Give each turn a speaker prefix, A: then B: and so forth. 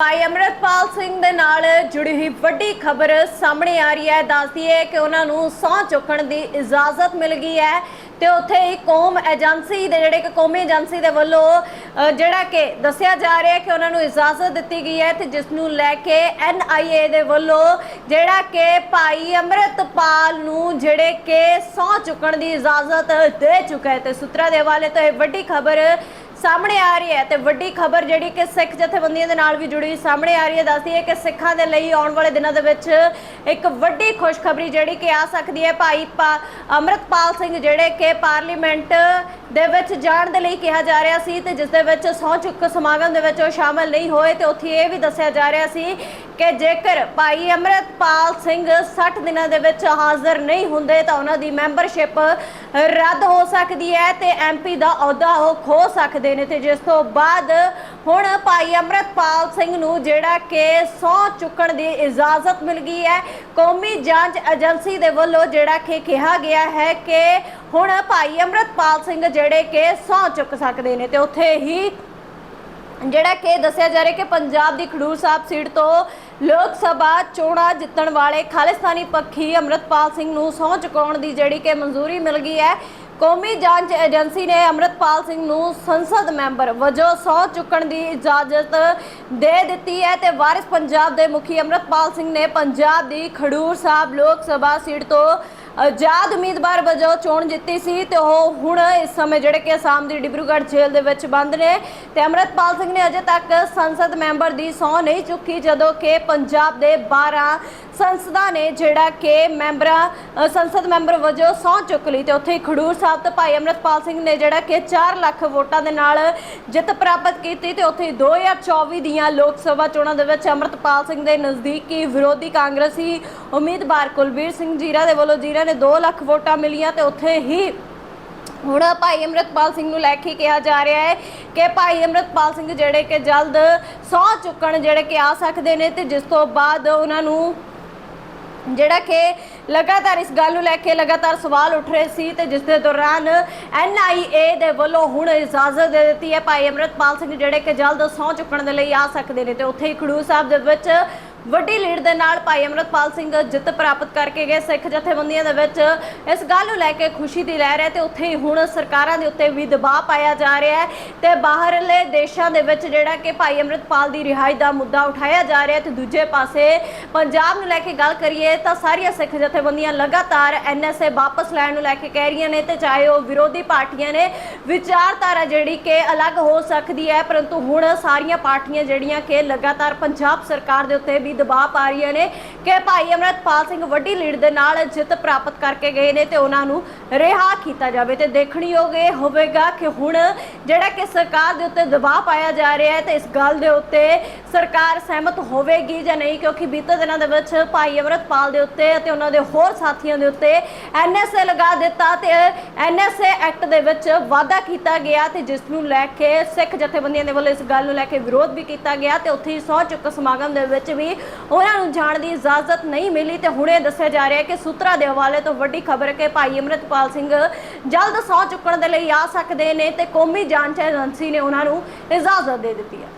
A: ਭਾਈ ਅਮਰਤਪਾਲ ਸਿੰਘ ਦੇ ਨਾਲ ਜੁੜੀ ਹੋਈ ਵੱਡੀ ਖਬਰ ਸਾਹਮਣੇ ਆ ਰਹੀ ਹੈ। ਦੱਸਦੀ ਹੈ ਕਿ ਉਹਨਾਂ ਨੂੰ ਸਹੁੰ ਚੁੱਕਣ ਦੀ ਇਜਾਜ਼ਤ ਮਿਲ ਗਈ ਹੈ ਤੇ ਉੱਥੇ ਹੀ ਕੌਮ ਏਜੰਸੀ ਦੇ ਜਿਹੜੇ ਕਿ ਕੌਮੀ ਏਜੰਸੀ ਦੇ ਵੱਲੋਂ ਜਿਹੜਾ ਕਿ ਦੱਸਿਆ ਜਾ ਰਿਹਾ ਹੈ ਕਿ ਉਹਨਾਂ ਨੂੰ ਇਜਾਜ਼ਤ ਦਿੱਤੀ ਗਈ ਹੈ ਤੇ ਜਿਸ ਨੂੰ ਲੈ ਕੇ ਐਨਆਈਏ ਦੇ ਵੱਲੋਂ ਜਿਹੜਾ ਕਿ ਭਾਈ ਅਮਰਤਪਾਲ ਨੂੰ ਜਿਹੜੇ ਕਿ ਸਹੁੰ ਚੁੱਕਣ ਦੀ ਇਜਾਜ਼ਤ ਦੇ ਚੁੱਕਾ ਹੈ। ਤੇ ਸੂਤਰਾਂ ਦੇ ਹਵਾਲੇ ਤੋਂ ਇਹ ਵੱਡੀ ਖਬਰ ਸਾਹਮਣੇ ਆ ਰਹੀ ਹੈ ਤੇ ਵੱਡੀ ਖਬਰ ਜਿਹੜੀ ਕਿ ਸਿੱਖ ਜਥੇਬੰਦੀਆਂ ਦੇ ਨਾਲ ਵੀ ਜੁੜੀ ਸਾਹਮਣੇ ਆ ਰਹੀ ਹੈ, ਦੱਸਦੀ ਹੈ ਕਿ ਸਿੱਖਾਂ ਦੇ ਲਈ ਆਉਣ ਵਾਲੇ ਦਿਨਾਂ ਦੇ ਵਿੱਚ ਇੱਕ ਵੱਡੀ ਖੁਸ਼ਖਬਰੀ ਜਿਹੜੀ ਕਿ ਆ ਸਕਦੀ ਹੈ। ਭਾਈ ਪਾ- ਅਮਰਤਪਾਲ ਸਿੰਘ ਜਿਹੜੇ ਕਿ ਪਾਰਲੀਮੈਂਟ ਦੇ ਵਿੱਚ ਜਾਣ ਦੇ ਲਈ ਕਿਹਾ ਜਾ ਰਿਹਾ ਸੀ ਤੇ ਜਿਸ ਦੇ ਵਿੱਚ ਸਹੁੰ ਚੁੱਕ ਸਮਾਗਮ ਦੇ ਵਿੱਚ ਉਹ ਸ਼ਾਮਲ ਨਹੀਂ ਹੋਏ ਤੇ ਉੱਥੇ ਇਹ ਵੀ ਦੱਸਿਆ ਜਾ ਰਿਹਾ ਸੀ ਕਿ ਜੇਕਰ ਭਾਈ ਅਮਰਤਪਾਲ ਸਿੰਘ 60 ਦਿਨਾਂ ਦੇ ਵਿੱਚ ਹਾਜ਼ਰ ਨਹੀਂ ਹੁੰਦੇ ਤਾਂ ਉਹਨਾਂ ਦੀ ਮੈਂਬਰਸ਼ਿਪ ਰੱਦ ਹੋ ਸਕਦੀ ਹੈ ਤੇ ਐਮਪੀ ਦਾ ਅਹੁਦਾ ਉਹ ਖੋ ਸਕਦੇ ਨੇ ਤੇ ਜਿਸ ਤੋਂ ਬਾਅਦ ਹੁਣ ਭਾਈ ਅਮਰਤਪਾਲ ਸਿੰਘ ਨੂੰ ਜਿਹੜਾ ਕਿ ਸਹੁੰ ਚੁੱਕਣ ਦੀ ਇਜਾਜ਼ਤ ਮਿਲ ਗਈ ਹੈ। ਕੌਮੀ ਜਾਂਚ ਏਜੰਸੀ ਦੇ ਵੱਲੋਂ ਜਿਹੜਾ ਕਿ ਕਿਹਾ ਗਿਆ ਹੈ ਕਿ ਹੁਣ ਭਾਈ ਅਮਰਤਪਾਲ ਸਿੰਘ ਜਿਹੜੇ ਕਿ ਸਹੁੰ ਚੁੱਕ ਸਕਦੇ ਨੇ ਤੇ ਉੱਥੇ ਹੀ ਜਿਹੜਾ ਕਿ ਦੱਸਿਆ ਜਾ ਰਿਹਾ ਕਿ ਪੰਜਾਬ ਦੀ ਖਡੂਰ ਸਾਹਿਬ ਸੀਟ ਤੋਂ ਲੋਕ ਸਭਾ ਚੋਣਾਂ ਜਿੱਤਣ ਵਾਲੇ ਖਾਲਿਸਤਾਨੀ ਪੱਖੀ ਅਮਰਤਪਾਲ ਸਿੰਘ ਨੂੰ ਸਹੁੰ ਚੁਕਾਉਣ ਦੀ ਜਿਹੜੀ ਕਿ ਮਨਜ਼ੂਰੀ ਮਿਲ ਗਈ ਹੈ। ਕੌਮੀ ਜਾਂਚ ਏਜੰਸੀ ਨੇ ਅਮਰਤਪਾਲ ਸਿੰਘ ਨੂੰ ਸੰਸਦ ਮੈਂਬਰ ਵਜੋਂ ਸਹੁੰ ਚੁੱਕਣ ਦੀ ਇਜਾਜ਼ਤ ਦੇ ਦਿੱਤੀ ਹੈ ਤੇ ਵਾਰਿਸ ਪੰਜਾਬ ਦੇ ਮੁਖੀ ਅਮਰਤਪਾਲ ਸਿੰਘ ਨੇ ਪੰਜਾਬ ਦੀ ਖਡੂਰ ਸਾਹਿਬ ਲੋਕ ਸਭਾ ਸੀਟ ਤੋਂ ਆਜ਼ਾਦ ਉਮੀਦਵਾਰ ਵਜੋਂ ਚੋਣ ਜਿੱਤੀ ਸੀ ਤੇ ਉਹ ਹੁਣ ਇਸ ਸਮੇਂ ਜਿਹੜੇ ਕਿ ਅਸਾਮ ਦੀ ਡਿਬਰੂਗੜ੍ਹ ਜੇਲ੍ਹ ਦੇ ਵਿੱਚ ਬੰਦ ਨੇ। ਤੇ ਅਮਰਤਪਾਲ ਸਿੰਘ ਨੇ ਅਜੇ ਤੱਕ ਸੰਸਦ ਮੈਂਬਰ ਦੀ ਸਹੁੰ ਨਹੀਂ ਚੁੱਕੀ, ਜਦੋਂ ਕਿ ਪੰਜਾਬ ਦੇ 12 ਸੰਸਦਾਂ ਨੇ ਜਿਹੜਾ ਕਿ ਮੈਂਬਰਾਂ ਸੰਸਦ ਮੈਂਬਰ ਵਜੋਂ ਸਹੁੰ ਚੁੱਕ ਲਈ ਤੇ ਉੱਥੇ ਹੀ ਖਡੂਰ ਸਾਹਿਬ ਤੋਂ ਭਾਈ ਅਮਰਤਪਾਲ ਸਿੰਘ ਨੇ ਜਿਹੜਾ ਕਿ 4 ਲੱਖ ਵੋਟਾਂ ਦੇ ਨਾਲ ਜਿੱਤ ਪ੍ਰਾਪਤ ਕੀਤੀ ਤੇ ਉੱਥੇ ਹੀ 2024 ਦੀਆਂ ਲੋਕ ਸਭਾ ਚੋਣਾਂ ਦੇ ਵਿੱਚ ਅਮਰਤਪਾਲ ਸਿੰਘ ਦੇ ਨਜ਼ਦੀਕੀ ਵਿਰੋਧੀ ਕਾਂਗਰਸੀ ਉਮੀਦਵਾਰ ਕੁਲਬੀਰ ਸਿੰਘ ਜੀਰਾ ਦੇ ਵੱਲੋਂ ਜੀਰਾ ਨੇ 2 ਲੱਖ ਵੋਟਾਂ ਮਿਲੀਆਂ ਤੇ ਉੱਥੇ ਹੀ ਹੁਣ ਭਾਈ ਅਮਰਤਪਾਲ ਸਿੰਘ ਨੂੰ ਲੈ ਕੇ ਕਿਹਾ ਜਾ ਰਿਹਾ ਹੈ ਕਿ ਭਾਈ ਅਮਰਤਪਾਲ ਸਿੰਘ ਜਿਹੜੇ ਕਿ ਜਲਦ ਸਹੁੰ ਚੁੱਕਣ ਜਿਹੜੇ ਕਿ ਆ ਸਕਦੇ ਨੇ ਤੇ ਜਿਸ ਤੋਂ ਬਾਅਦ ਉਹਨਾਂ ਨੂੰ ਜਿਹੜਾ ਕਿ ਲਗਾਤਾਰ ਇਸ ਗੱਲ ਨੂੰ ਲੈ ਕੇ ਲਗਾਤਾਰ ਸਵਾਲ ਉੱਠ ਰਹੇ ਸੀ ਤੇ ਜਿਸ ਦੇ ਦੌਰਾਨ ਐਨਆਈਏ ਦੇ ਵੱਲੋਂ ਹੁਣ ਇਜਾਜ਼ਤ ਦੇ ਦਿੱਤੀ ਹੈ ਭਾਈ ਅਮਰਤਪਾਲ ਸਿੰਘ ਜਿਹੜੇ ਕਿ ਜਲਦ ਸਹੁੰ ਚੁੱਕਣ ਦੇ ਲਈ ਆ ਸਕਦੇ ਨੇ ਤੇ ਉੱਥੇ ਹੀ ਖਡੂਰ ਸਾਹਿਬ ਦੇ ਵਿੱਚ ਵੱਡੀ ਲੀਡ ਦੇ ਨਾਲ ਭਾਈ ਅਮਰਤਪਾਲ ਸਿੰਘ ਜਿੱਤ ਪ੍ਰਾਪਤ ਕਰਕੇ ਗਏ ਸਿੱਖ ਜਥੇਬੰਦੀਆਂ ਦੇ ਵਿੱਚ। ਇਸ ਗੱਲ ਨੂੰ ਲੈ ਕੇ ਖੁਸ਼ੀ ਦੀ ਲਹਿਰ ਹੈ ਤੇ ਉੱਥੇ ਹੀ ਹੁਣ ਸਰਕਾਰਾਂ ਦੇ ਉੱਤੇ ਵੀ ਦਬਾਅ ਪਾਇਆ ਜਾ ਰਿਹਾ ਹੈ ਤੇ ਬਾਹਰਲੇ ਦੇਸ਼ਾਂ ਦੇ ਵਿੱਚ ਜਿਹੜਾ ਕਿ ਭਾਈ ਅਮਰਤਪਾਲ ਦੀ ਰਿਹਾਈ ਦਾ ਮੁੱਦਾ ਉਠਾਇਆ ਜਾ ਰਿਹਾ ਤੇ ਦੂਜੇ ਪਾਸੇ ਪੰਜਾਬ ਨੂੰ ਲੈ ਕੇ ਗੱਲ ਕਰੀਏ ਤਾਂ ਸਾਰੀਆਂ ਸਿੱਖ ਜਥੇਬੰਦੀਆਂ ਲਗਾਤਾਰ ਐਨਐਸਏ ਵਾਪਸ ਲੈਣ ਨੂੰ ਲੈ ਕੇ ਕਹਿ ਰਹੀਆਂ ਨੇ ਤੇ ਚਾਹੇ ਉਹ ਵਿਰੋਧੀ ਪਾਰਟੀਆਂ ਨੇ ਵਿਚਾਰਧਾਰਾ ਜਿਹੜੀ ਕਿ ਅਲੱਗ ਹੋ ਸਕਦੀ ਹੈ, ਪਰੰਤੂ ਹੁਣ ਸਾਰੀਆਂ ਪਾਰਟੀਆਂ ਜਿਹੜੀਆਂ ਕਿ ਲਗਾਤਾਰ ਪੰਜਾਬ ਸਰਕਾਰ ਦੇ ਉੱਤੇ ਵੀ ਦਬਾਅ ਪਾ ਰਹੀਆਂ ਨੇ ਕਿ ਭਾਈ ਅਮਰਤਪਾਲ ਸਿੰਘ ਵੱਡੀ ਲੀਡ ਦੇ ਨਾਲ ਜਿੱਤ ਪ੍ਰਾਪਤ ਕਰਕੇ ਗਏ ਨੇ ਤੇ ਉਹਨਾਂ ਨੂੰ ਰਿਹਾ ਕੀਤਾ ਜਾਵੇ ਤੇ ਦੇਖਣਯੋਗ ਇਹ ਹੋਵੇਗਾ ਕਿ ਹੁਣ ਜਿਹੜਾ ਕਿ ਸਰਕਾਰ ਦੇ ਉੱਤੇ ਦਬਾਅ ਪਾਇਆ ਜਾ ਰਿਹਾ ਹੈ ਤੇ ਇਸ ਗੱਲ ਦੇ ਉੱਤੇ ਸਰਕਾਰ ਸਹਿਮਤ ਹੋਵੇਗੀ ਜਾਂ ਨਹੀਂ, ਕਿਉਂਕਿ ਬੀਤੇ ਦਿਨਾਂ ਦੇ ਵਿੱਚ ਭਾਈ ਅਮਰਤਪਾਲ ਦੇ ਉੱਤੇ ਅਤੇ ਉਹਨਾਂ ਦੇ ਹੋਰ ਸਾਥੀਆਂ ਦੇ ਉੱਤੇ ਐਨਐਸਏ ਲਗਾ ਦਿੱਤਾ ਤੇ ਐਨਐਸਏ ਐਕਟ ਦੇ ਵਿੱਚ ਵਾਅਦਾ ਕੀਤਾ ਗਿਆ ਤੇ ਜਿਸ ਨੂੰ ਲੈ ਕੇ ਸਿੱਖ ਜਥੇਬੰਦੀਆਂ ਦੇ ਵੱਲੋਂ ਇਸ ਗੱਲ ਨੂੰ ਲੈ ਕੇ ਵਿਰੋਧ ਵੀ ਕੀਤਾ ਗਿਆ ਤੇ ਉੱਥੇ ਹੀ ਸਹੁੰ ਚੁੱਕ ਸਮਾਗਮ ਦੇ ਵਿੱਚ ਵੀ ਉਹਨਾਂ ਨੂੰ ਜਾਣ ਦੀ ਇਜਾਜ਼ਤ ਨਹੀਂ ਮਿਲੀ ਤੇ ਹੁਣੇ ਦੱਸਿਆ ਜਾ ਰਿਹਾ ਹੈ ਕਿ ਸੂਤਰਾਂ ਦੇ ਹਵਾਲੇ ਤੋਂ ਵੱਡੀ ਖਬਰ ਹੈ ਕਿ ਭਾਈ ਅਮਰਤਪਾਲ ਸਿੰਘ ਜਲਦ ਸਹੁੰ ਚੁੱਕਣ ਦੇ ਲਈ ਆ ਸਕਦੇ ਨੇ ਤੇ ਕੌਮੀ ਜਾਂਚ ਏਜੰਸੀ ਨੇ ਉਹਨਾਂ ਨੂੰ ਇਜਾਜ਼ਤ ਦੇ ਦਿੱਤੀ ਹੈ।